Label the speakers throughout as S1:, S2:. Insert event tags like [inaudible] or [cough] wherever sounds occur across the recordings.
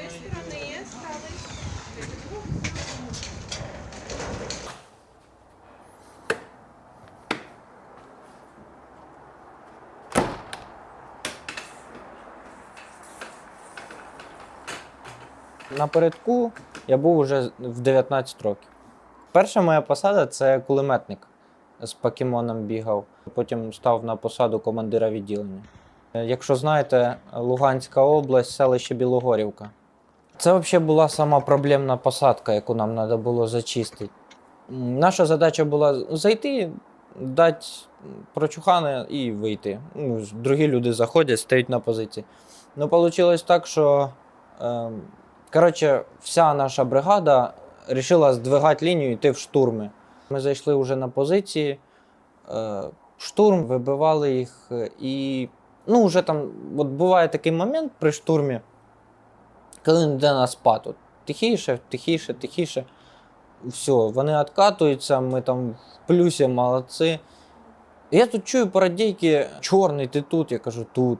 S1: той стороны осталось.
S2: Напередку я був уже в 19 років. Перша моя посада це кулеметник. З покемоном бігав. Потім став на посаду командира відділення. Якщо знаєте, Луганська область, селище Білогорівка. Це взагалі була сама проблемна посадка, яку нам треба було зачистити. Наша задача була зайти, дати прочухане і вийти. Ну, другі люди заходять, стають на позиції. Ну, вийшло так, що е, коротше, вся наша бригада вирішила здвигати лінію і йти в штурми. Ми зайшли вже на позиції, е, штурм, вибивали їх, е, і ну, вже там от буває такий момент при штурмі, коли йде на спад. От, тихіше, тихіше, тихіше. Все, вони відкатуються, ми там в плюсі молодці. Я тут чую по радійки, чорний, ти тут, я кажу, тут.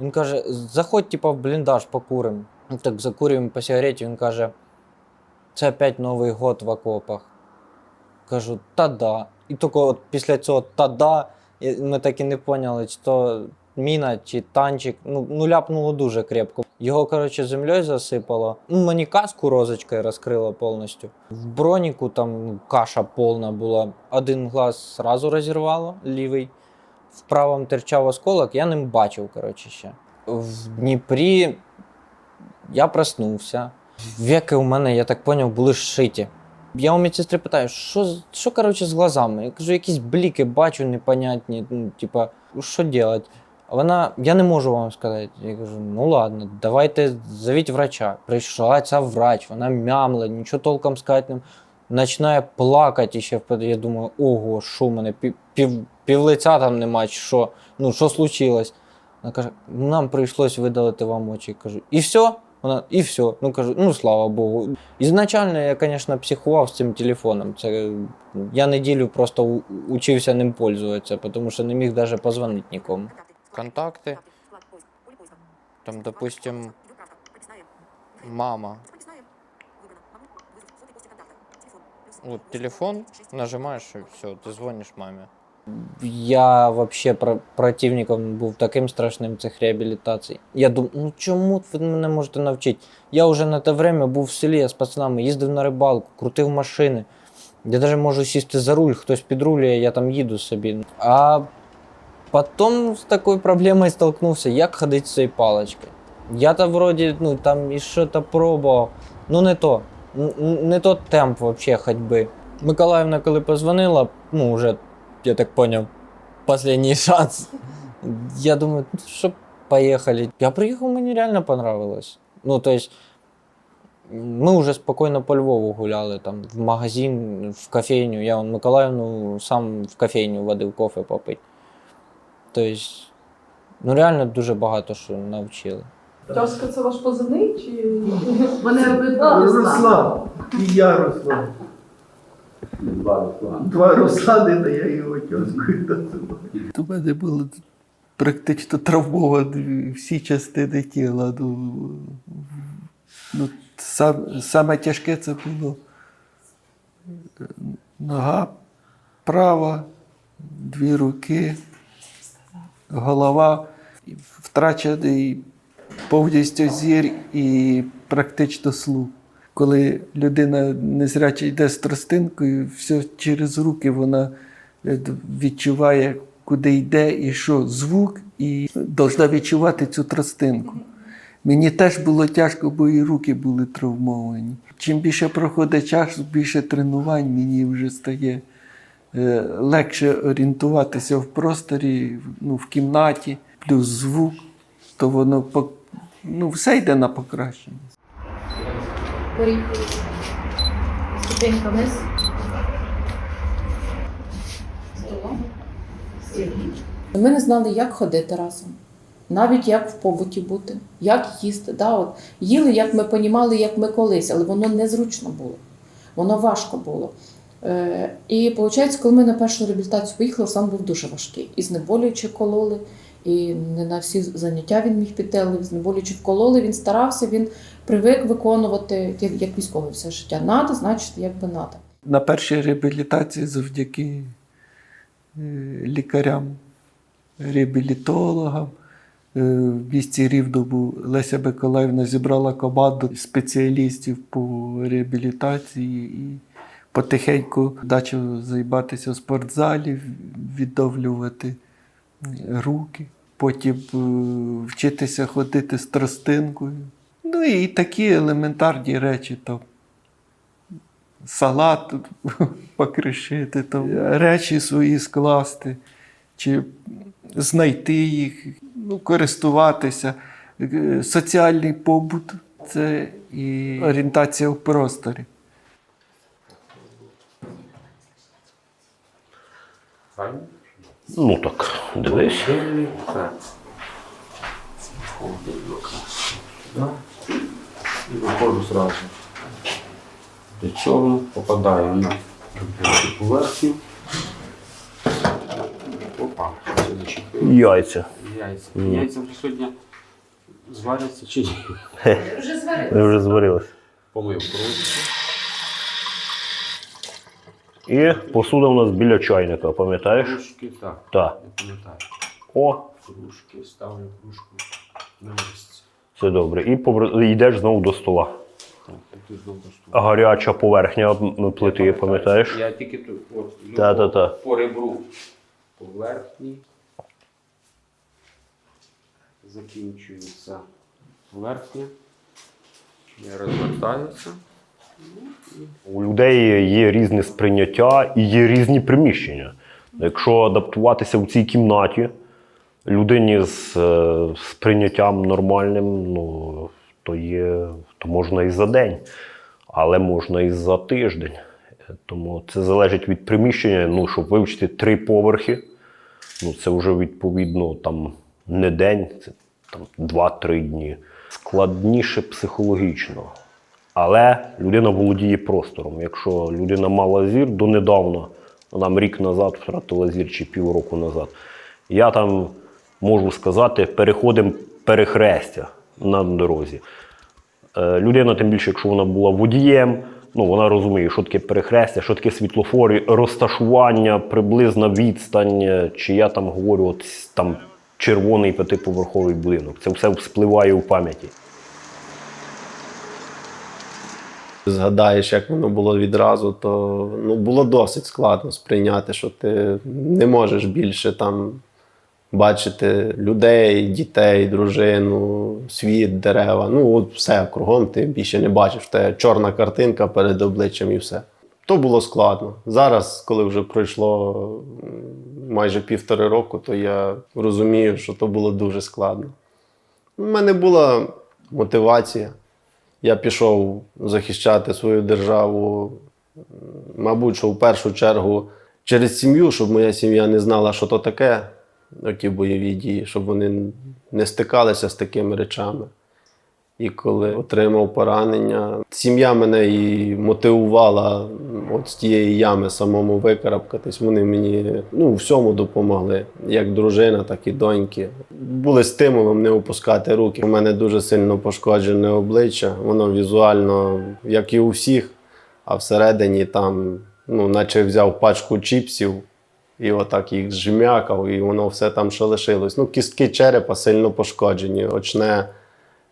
S2: Він каже, заходь, типа, в бліндаж покурим. Так закурюємо по сигареті, він каже, це опять Новий год в окопах. Кажу, та-да. І тільки от після цього та-да, ми так і не поняли, чи то міна, чи танчик. Ну, ну ляпнуло дуже крепко. Його, коротше, землею засипало. Ну, мені каску розочкою розкрило повністю. В броніку там ну, каша повна була. Один глаз зразу розірвало, лівий. В правому терчав осколок, я ним бачив, коротше, ще. В Дніпрі я проснувся. Веки у мене, я так зрозумів, були шиті. Я у медсестри питаю, що, що коротше, з глазами? Я кажу, якісь бліки бачу непонятні, ну, типа, що робити? Вона, я не можу вам сказати. Я кажу, ну ладно, давайте зовіть врача. Прийшла ця врач, вона мямла, нічого толком сказати починає плакати ще. Я думаю, ого, що в мене пів, пів, півлиця там нема, що? Ну, що случилось? Вона каже, нам прийшлось видалити вам очі. Кажу, і все? Вона, і все. Ну кажу, ну слава Богу. Ізначально я, звісно, психував з цим телефоном. Це, я неділю просто учився ним пользуватися, тому що не міг навіть позвонити нікому. Контакти. Там, допустим, мама. Вот телефон, нажимаешь и все, ты звонишь маме. Я вообще про противником був таким страшним цих реабілітацій. Я думаю, ну чому ви мене можете навчити? Я вже на те время був в селі я з пацанами, їздив на рибалку, крутив машини. Я навіть можу сісти за руль, хтось підрулює, я там їду собі. А потім з такою проблемою столкнувся, як ходити з цією паличкою. Я то вроді, ну там і що то пробував. Ну не то. Не тот темп вообще ходьби. Миколаївна, коли позвонила, ну вже, я так поняв, последний шанс. Я думаю, ну, що поїхали. Я приїхав, мені реально понравилось. Ну, то есть, ми вже спокійно по Львову гуляли, там, в магазин, в кофейню. Я вон Миколаївну сам в кофейню водив кофе попити. Тобто, ну реально дуже багато що навчили.
S3: Тьоска це ваш позивний чи
S4: Вони обидва Руслан.
S5: І я Руслан.
S6: Два Руслана.
S5: Два Руслани, та я його тьоскою називаю. У мене було практично травмовані всі частини тіла. Ну, ну, сам, саме тяжке це було нога права, дві руки, голова, втрачений повністю зір і практично слух. Коли людина незряча йде з тростинкою, все через руки вона е, відчуває, куди йде і що звук, і повинна відчувати цю тростинку. Мені теж було тяжко, бо і руки були травмовані. Чим більше проходить час, більше тренувань мені вже стає легше орієнтуватися в просторі, ну, в кімнаті, плюс звук, то воно ну, все йде на покращення.
S4: Ступенька вниз.
S3: Ми не знали, як ходити разом, навіть як в побуті бути, як їсти. Да, от, їли, як ми понімали, як ми колись, але воно незручно було, воно важко було. Е, і виходить, коли ми на першу реабілітацію поїхали, сам був дуже важкий. І знеболюючи кололи, І не на всі заняття він міг піти, але знеболюючи вкололи, він старався, він привик виконувати як, військовий все життя. Надо, значить, якби надо.
S5: На першій реабілітації завдяки е, лікарям, реабілітологам. е, В місті Рівному Леся Миколаївна зібрала команду спеціалістів по реабілітації і потихеньку почав займатися в спортзалі, відновлювати руки, потім е, вчитися ходити з тростинкою. Ну і такі елементарні речі там салат [laughs] покришити, там, речі свої скласти, чи знайти їх, ну, користуватися. Е, Соціальний побут це і орієнтація в просторі.
S7: Ну так, дивись.
S6: І виходжу зразу. До цього попадаю на поверхню. Опа, це зачепив.
S7: Яйця.
S6: Яйця. Яйця вже сьогодні зваряться чи ні?
S4: Вже зварили.
S7: Ми вже зварилися.
S6: Помив кружку.
S7: І посуда у нас біля чайника, пам'ятаєш?
S6: Кружки, так.
S7: Так.
S6: Я пам'ятаю.
S7: О,
S6: Кружки, ставлю кружку на місце.
S7: це добре. І повер- йдеш знову до стола.
S6: Так, ти знову до столу.
S7: Гаряча поверхня плити, пам'ятаєш?
S6: Я тільки тут, от,
S7: Та-та-та.
S6: по ребру поверхні. Закінчується верхня. Я розвертаюся.
S7: У людей є різне сприйняття і є різні приміщення. Якщо адаптуватися в цій кімнаті людині з е, сприйняттям нормальним, ну, то, є, то можна і за день, але можна і за тиждень. Тому це залежить від приміщення. Ну, щоб вивчити три поверхи, ну, це вже відповідно там не день, це там 2-3 дні. Складніше психологічно. Але людина володіє простором. Якщо людина мала зір донедавна, нам рік назад втратила зір чи півроку назад, я там можу сказати, переходимо перехрестя на дорозі. Е, Людина, тим більше, якщо вона була водієм, ну вона розуміє, що таке перехрестя, що таке світлофори, розташування, приблизна відстань, е, чи я там говорю, от там червоний п'ятиповерховий будинок. Це все вспливає у пам'яті.
S8: Згадаєш, як воно було відразу, то ну, було досить складно сприйняти, що ти не можеш більше там бачити людей, дітей, дружину, світ, дерева. Ну, от все кругом ти більше не бачиш. В чорна картинка перед обличчям і все. То було складно. Зараз, коли вже пройшло майже півтори року, то я розумію, що то було дуже складно. У мене була мотивація. Я пішов захищати свою державу, мабуть, що в першу чергу через сім'ю, щоб моя сім'я не знала, що то таке, оті бойові дії, щоб вони не стикалися з такими речами. І коли отримав поранення, сім'я мене і мотивувала от з тієї ями самому викарабкатись. Вони мені ну, всьому допомогли, як дружина, так і доньки. Були стимулом не опускати руки. У мене дуже сильно пошкоджене обличчя. Воно візуально, як і у всіх, а всередині там, ну, наче взяв пачку чіпсів і отак їх зжмякав, і воно все там що лишилось. Ну, кістки черепа сильно пошкоджені, очне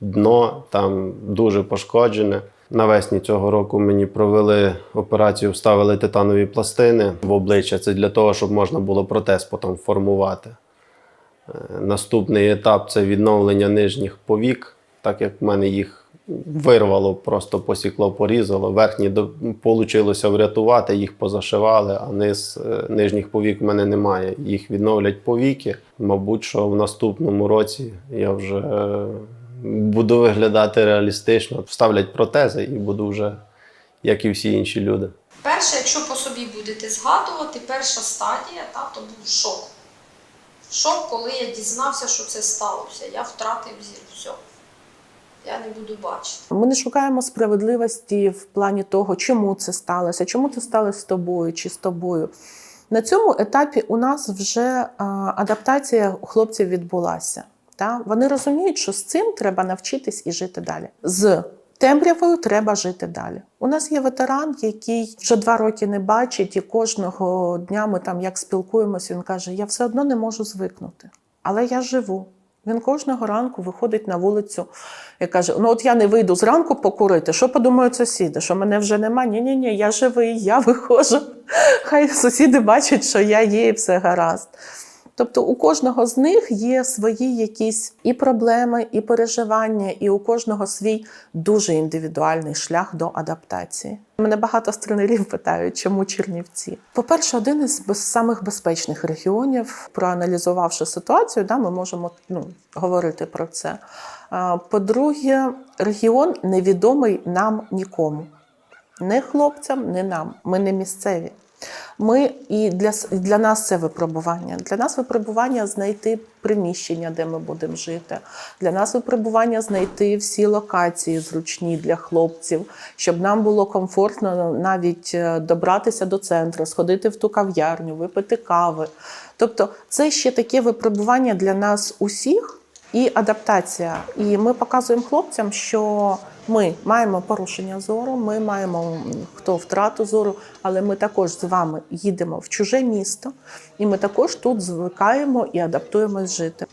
S8: дно там дуже пошкоджене. Навесні цього року мені провели операцію, вставили титанові пластини в обличчя. Це для того, щоб можна було протез потім формувати. Е, Наступний етап це відновлення нижніх повік, так як в мене їх вирвало, просто посікло, порізало. Верхні вийшло врятувати, їх позашивали, а низ е, нижніх повік в мене немає. Їх відновлять повіки. Мабуть, що в наступному році я вже е, буду виглядати реалістично, вставлять протези і буду вже, як і всі інші люди.
S1: Перше, якщо по собі будете згадувати, перша стадія, та, то був шок. Шок, коли я дізнався, що це сталося. Я втратив зір. Все. Я не буду бачити.
S9: Ми не шукаємо справедливості в плані того, чому це сталося, чому це сталося з тобою чи з тобою.
S3: На цьому етапі у нас вже адаптація у хлопців відбулася. Та? Вони розуміють, що з цим треба навчитись і жити далі. З темрявою треба жити далі. У нас є ветеран, який вже два роки не бачить, і кожного дня ми там як спілкуємося, він каже: Я все одно не можу звикнути, але я живу. Він кожного ранку виходить на вулицю і каже: Ну, от я не вийду зранку покурити. Що подумають сусіди? Що мене вже нема? Ні, ні, ні, я живий, я виходжу. Хай сусіди бачать, що я є, і все гаразд. Тобто у кожного з них є свої якісь і проблеми, і переживання, і у кожного свій дуже індивідуальний шлях до адаптації. Мене багато з тренерів питають, чому Чернівці. По-перше, один із самих безпечних регіонів, проаналізувавши ситуацію, да, ми можемо ну, говорити про це. По-друге, регіон невідомий нам нікому. Не хлопцям, не нам. Ми не місцеві. Ми і для, для нас це випробування. Для нас випробування знайти приміщення, де ми будемо жити. Для нас випробування знайти всі локації зручні для хлопців, щоб нам було комфортно навіть е, добратися до центру, сходити в ту кав'ярню, випити кави. Тобто, це ще таке випробування для нас усіх і адаптація. І ми показуємо хлопцям, що ми маємо порушення зору, ми маємо хто втрату зору, але ми також з вами їдемо в чуже місто, і ми також тут звикаємо і адаптуємось жити.